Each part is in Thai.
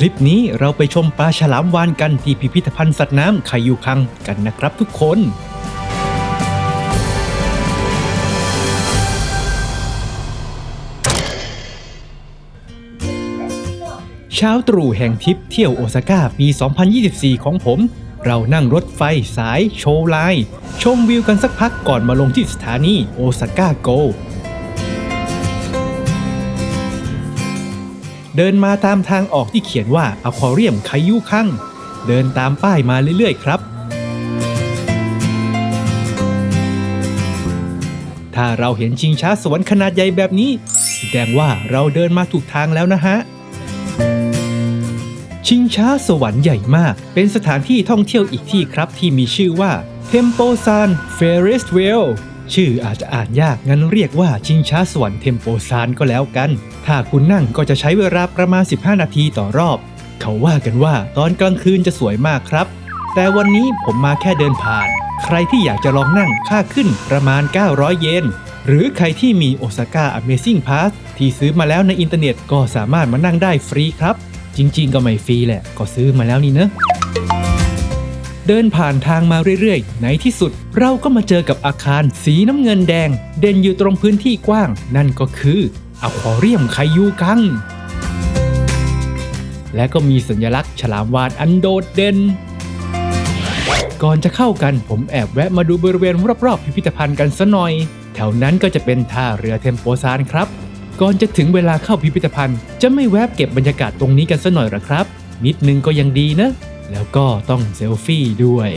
คลิปนี้เราไปชมปลาฉลามวานกันที่พิพิธภัณฑ์สัตว์น้ำไคยูคังกันนะครับทุกคนเช้าตรู่แห่งทริปเที่ยวโอซาก้าปี 2024 ของผม เรานั่งรถไฟสายโชไลชมวิวกันสักพักก่อนมาลงที่สถานีโอซาก้าโก เดินมาตามทางออกที่เขียนว่าอควาเรียมไคยูคังเดินตามป้ายมาเรื่อยๆครับ ถ้าเราเห็นชิงช้าสวรรค์ขนาดใหญ่แบบนี้ แสดงว่าเราเดินมาถูกทางแล้วนะฮะ ชิงช้าสวรรค์ใหญ่มาก เป็นสถานที่ท่องเที่ยวอีกที่ครับที่มีชื่อว่า Tempo San Ferris Wheel ชื่ออาจจะอ่านยากงั้นเรียกว่าชิงช้าสวรรค์ Tempo San ก็แล้วกัน ถ้าคุณนั่งก็จะใช้เวลาประมาณ 15 นาทีต่อรอบ เขาว่ากันว่าตอนกลางคืนจะสวยมากครับ แต่วันนี้ผมมาแค่เดินผ่าน ใครที่อยากจะลองนั่งค่าขึ้นประมาณ 900 เยนหรือใครที่มีโอซาก้า Amazing Pass ที่ซื้อมาแล้วในอินเทอร์เน็ตก็สามารถมานั่งได้ฟรีครับ จริงๆ ก็ไม่ฟรีแหละ ก็ซื้อมาแล้วนี่เนอะ เดินผ่านทางมาเรื่อยๆ ในที่สุด เราก็มาเจอกับอาคารสีน้ำเงินแดง เด่นอยู่ตรงพื้นที่กว้าง นั่นก็คืออควาเรียมไคยูกัง และก็มีสัญลักษณ์ฉลามวาฬอันโดดเด่นก่อนจะเข้ากันผมแอบแวะมาดูบริเวณรอบๆ พิพิธภัณฑ์กันซะหน่อย แถวนั้นก็จะเป็นท่าเรือเทมโปซานครับ ก่อนจะถึงเวลาเข้าพิพิธภัณฑ์ จะไม่แวบเก็บบรรยากาศตรงนี้กันซะหน่อยหรอครับ นิดนึงก็ยังดีนะ แล้วก็ต้องเซลฟี่ด้วย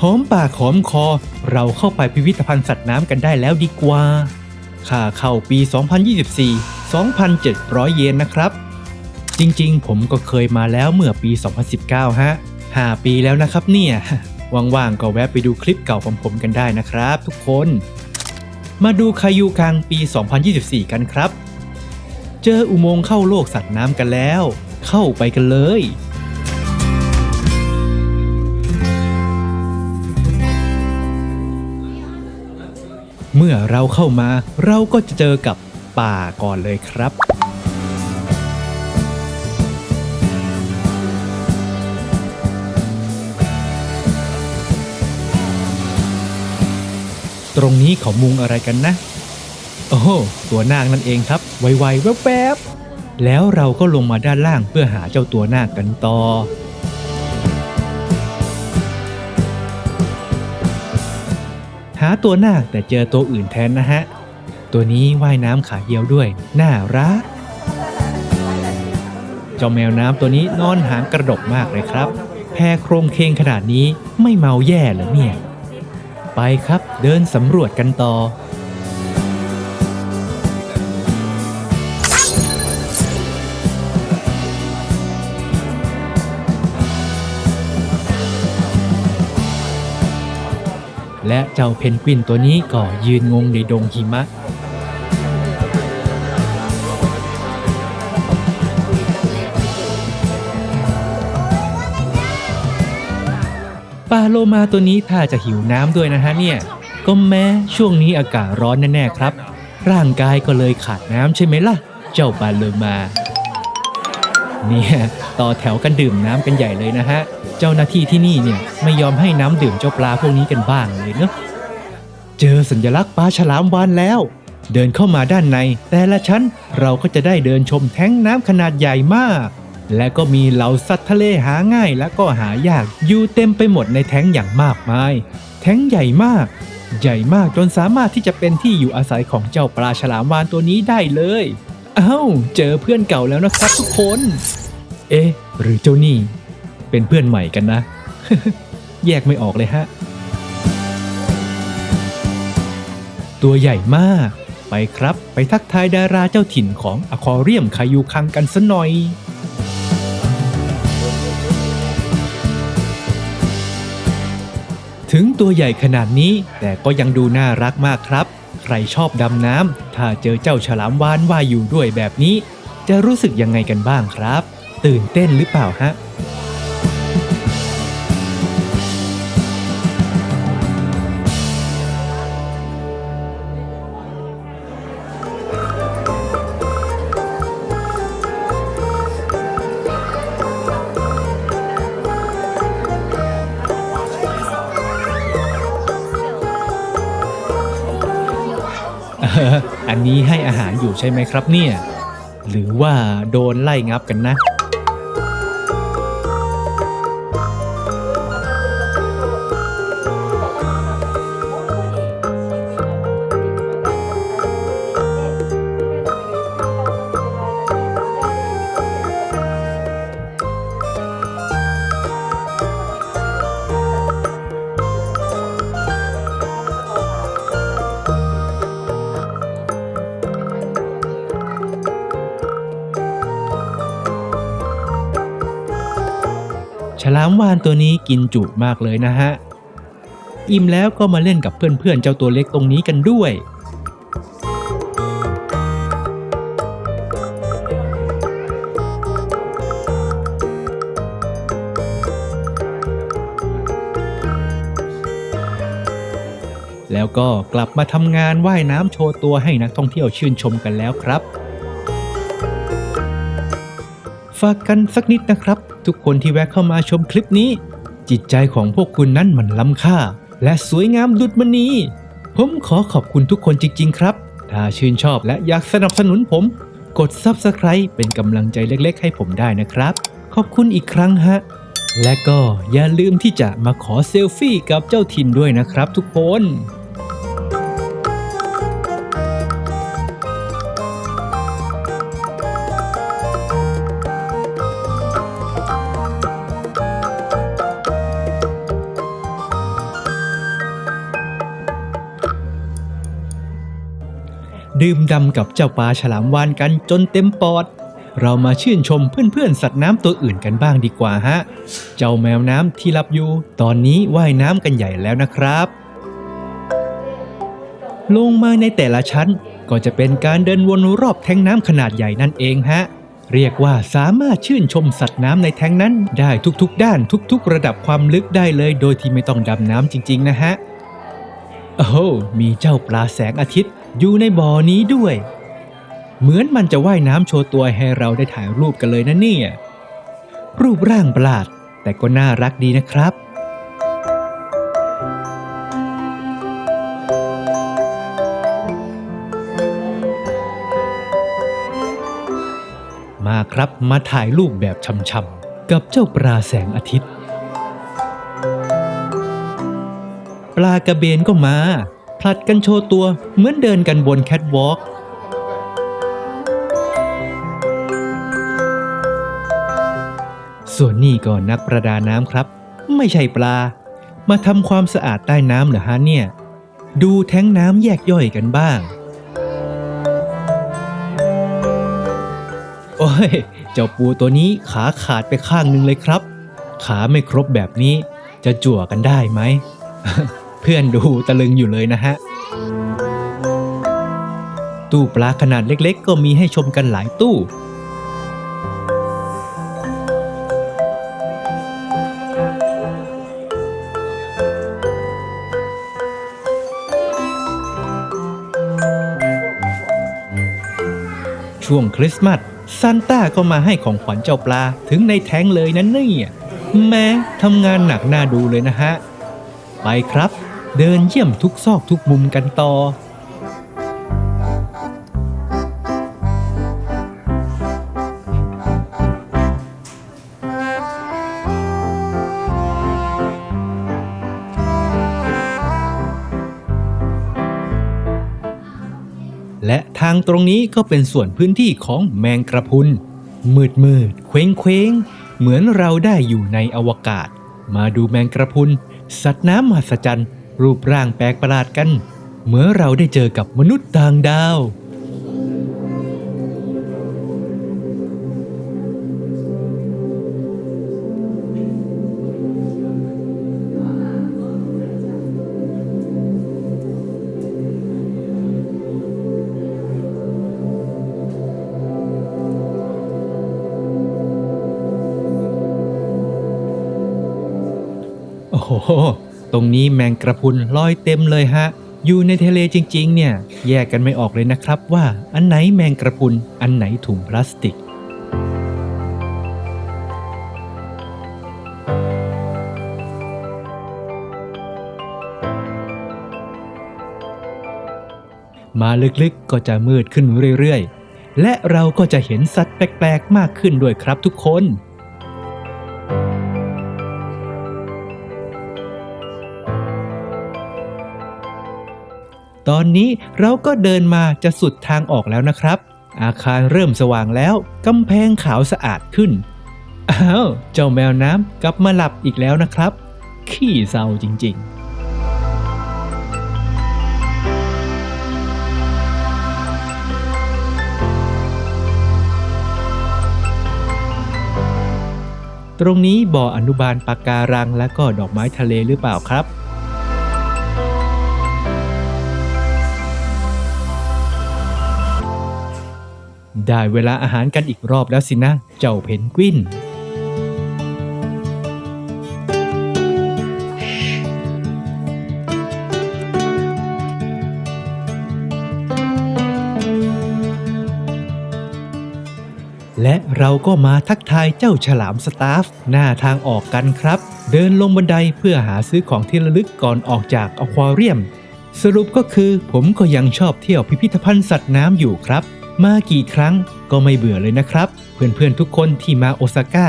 หอมปากหอมคอเราเข้าไปพิพิธภัณฑ์สัตว์น้ำกันได้แล้วดีกว่า ค่าเข้าปี 2024 2,700 เยนนะครับ จริงๆ ผมก็เคยมาแล้วเมื่อปี 2019 ฮะ 5 ปีแล้วนะครับเนี่ยว่างๆ ก็แวะไปดูคลิปเก่าของผมกันได้นะครับ ทุกคน มาดูคายูคังปี 2024 กันครับ เจออุโมงค์เข้าโลกสัตว์น้ำกันแล้ว เข้าไปกันเลย เมื่อเราเข้ามาเราก็จะเจอกับป่าก่อนเลยครับ ตรงนี้เขามุงอะไรกันนะ โอ้โหตัวนาคนั่นเองครับ ไวๆแวบๆแล้วเราก็ลงมาด้านล่างเพื่อหาเจ้าตัวนาคกันต่อ หาตัวนาคแต่เจอตัวอื่นแทนนะฮะ ตัวนี้ว่ายน้ำขาเดียวด้วย น่ารัก เจ้าแมวน้ำตัวนี้นอนหางกระดกมากเลยครับ แพรโครงเคงขนาดนี้ไม่เมาแย่เหรอเนี่ย ไปครับเดินสำรวจกันต่อ และเจ้าเพนกวินตัวนี้ก็ยืนงงในดงหิมะ ปลาโลมาตัวนี้ถ้าจะหิวน้ำด้วยนะฮะเนี่ย ก็แม้ช่วงนี้อากาศร้อนแน่ๆครับ ร่างกายก็เลยขาดน้ำใช่ไหมล่ะ เจ้าปลาโลมา เนี่ย ต่อแถวกันดื่มน้ำกันใหญ่เลยนะฮะ เจ้าหน้าที่ที่นี่เนี่ยไม่ยอมให้น้ำดื่มเจ้าปลาพวกนี้กันบ้างเลยเนอะเจอสัญลักษณ์ปลาฉลามวานแล้ว เดินเข้ามาด้านใน แต่ละชั้นเราก็จะได้เดินชมแท้งน้ำขนาดใหญ่มาก และก็มีเหล่าสัตว์ทะเลหาง่ายและก็หายากอยู่เต็มไปหมดในแท้งอย่างมากมาย แท้งใหญ่มาก ใหญ่มากจนสามารถที่จะเป็นที่อยู่อาศัยของเจ้าปลาฉลามวานตัวนี้ได้เลยอ้าวเจอเพื่อนเก่าแล้วนะครับทุกคน เอ๊ะหรือเจ้านี่ เป็นเพื่อนใหม่กันนะ แยกไม่ออกเลยฮะ ตัวใหญ่มาก ไปครับ ไปทักทายดาราเจ้าถิ่นของอควาเรียมคายูคังกันสัหน่อยถึงตัวใหญ่ขนาดนี้แต่ก็ยังดูน่ารักมากครับ ใครชอบดำน้ำถ้าเจอเจ้าฉลามวานว่ายอยู่ด้วยแบบนี้ จะรู้สึกยังไงกันบ้างครับ ตื่นเต้นหรือเปล่าฮะ อันนี้ให้อาหารอยู่ใช่ไหมครับเนี่ย หรือว่าโดนไล่งับกันนะามวานตัวนี้กินจุมากเลยนะฮะ อิ่มแล้วก็มาเล่นกับเพื่อนๆเจ้าตัวเล็กตรงนี้กันด้วยแล้วก็กลับมาทำงานว่ายน้ำโชว์ตัวให้นักท่องเที่ยวชื่นชมกันแล้วครับ ฝากกันสักนิดนะครับ ทุกคนที่แวะเข้ามาชมคลิปนี้ จิตใจของพวกคุณนั้นมันล้ำค่า และสวยงามดุดมณีผมขอขอบคุณทุกคนจริง ๆ ครับ ถ้าชื่นชอบและอยากสนับสนุนผม กด Subscribe เป็นกำลังใจเล็ก ๆ ให้ผมได้นะครับ ขอบคุณอีกครั้งฮะ และก็อย่าลืมที่จะมาขอเซลฟี่กับเจ้าถิ่นด้วยนะครับทุกคน ดื่มด่ำกับเจ้าปลาฉลามวานกันจนเต็มปอด เรามาชื่นชมเพื่อนๆ สัตว์น้ำตัวอื่นกันบ้างดีกว่าฮะ เจ้าแมวน้ำที่รับอยู่ ตอนนี้ว่ายน้ำกันใหญ่แล้วนะครับ ลงมาในแต่ละชั้นก็จะเป็นการเดินวนรอบแทงน้ำขนาดใหญ่นั่นเองฮะ เรียกว่าสามารถชื่นชมสัตว์น้ำในแทงนั้นได้ทุกๆ ด้านทุก ๆ ระดับความลึกได้เลย โดยที่ไม่ต้องดำน้ำจริง ๆ นะฮะ โอ้โหมีเจ้าปลาแสงอาทิตย์อยู่ในบ่อนี้ด้วย เหมือนมันจะว่ายน้ำโชว์ตัวให้เราได้ถ่ายรูปกันเลยนะเนี่ย รูปร่างประหลาด แต่ก็น่ารักดีนะครับมาครับมาถ่ายรูปแบบช่ำๆกับเจ้าปลาแสงอาทิตย์ ลากระเบนก็มา ผลัดกันโชว์ตัวเหมือนเดินกันบนแคทวอล์กส่วนนี่ก็นักประดาน้ำครับ ไม่ใช่ปลา มาทำความสะอาดใต้น้ำเหรอฮะเนี่ย ดูแท้งน้ำแยกย่อยกันบ้าง โอ้ย เจ้าปูตัวนี้ขาขาดไปข้างหนึ่งเลยครับ ขาไม่ครบแบบนี้จะจั่วกันได้ไหม เพื่อนดูตะลึงอยู่เลยนะฮะ ตู้ปลาขนาดเล็กๆ ก็มีให้ชมกันหลายตู้ ช่วงคริสต์มาสซานต้าก็มาให้ของขวัญเจ้าปลาถึงในแท้งเลยนะเนี่ย แม้ทำงานหนักน่าดูเลยนะฮะ ไปครับ เดินเยี่ยมทุกซอกทุกมุมกันต่อ และทางตรงนี้ก็เป็นส่วนพื้นที่ของแมงกระพุน มืดมืดเคว้งเคว้งเหมือนเราได้อยู่ในอวกาศ มาดูแมงกระพุน สัตว์น้ำมหัศจรรย์ รูปร่างแปลกประหลาดกัน เมื่อเราได้เจอกับมนุษย์ต่างดาว โอ้โห ตรงนี้แมงกระพุนลอยเต็มเลยฮะ อยู่ในทะเลจริงๆ เนี่ย แยกกันไม่ออกเลยนะครับว่าอันไหนแมงกระพุน อันไหนถุงพลาสติกมมาลึกๆ ก็จะมืดขึ้นเรื่อยๆ และเราก็จะเห็นสัตว์แปลกๆ มากขึ้นด้วยครับทุกคน ตอนนี้เราก็เดินมาจะสุดทางออกแล้วนะครับ อาคารเริ่มสว่างแล้วกำแพงขาวสะอาดขึ้น อ้าว เจ้าแมวน้ำกลับมาหลับอีกแล้วนะครับ ขี้เศร้าจริงๆตรงนี้บ่ออนุบาลปะการังและก็ดอกไม้ทะเลหรือเปล่าครับ ได้เวลาอาหารกันอีกรอบแล้วสินะ เจ้าเพนกวิน และเราก็มาทักทายเจ้าฉลามสตาฟ หน้าทางออกกันครับ เดินลงบันไดเพื่อหาซื้อของที่ระลึกก่อนออกจากอควาเรียม สรุปก็คือผมก็ยังชอบเที่ยวพิพิธภัณฑ์สัตว์น้ำอยู่ครับ มากี่ครั้งก็ไม่เบื่อเลยนะครับ เพื่อนๆทุกคนที่มาโอซาก้า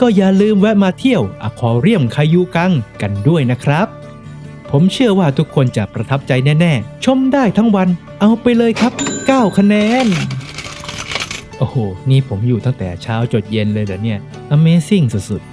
ก็อย่าลืมแวะมาเที่ยวอควาเรียมคายูกังกันด้วยนะครับ ผมเชื่อว่าทุกคนจะประทับใจแน่ๆ ชมได้ทั้งวันเอาไปเลยครับ 9 คะแนน โอ้โห นี่ผมอยู่ตั้งแต่เช้าจดเย็นเลยเหรอเนี่ย Amazing สุดๆ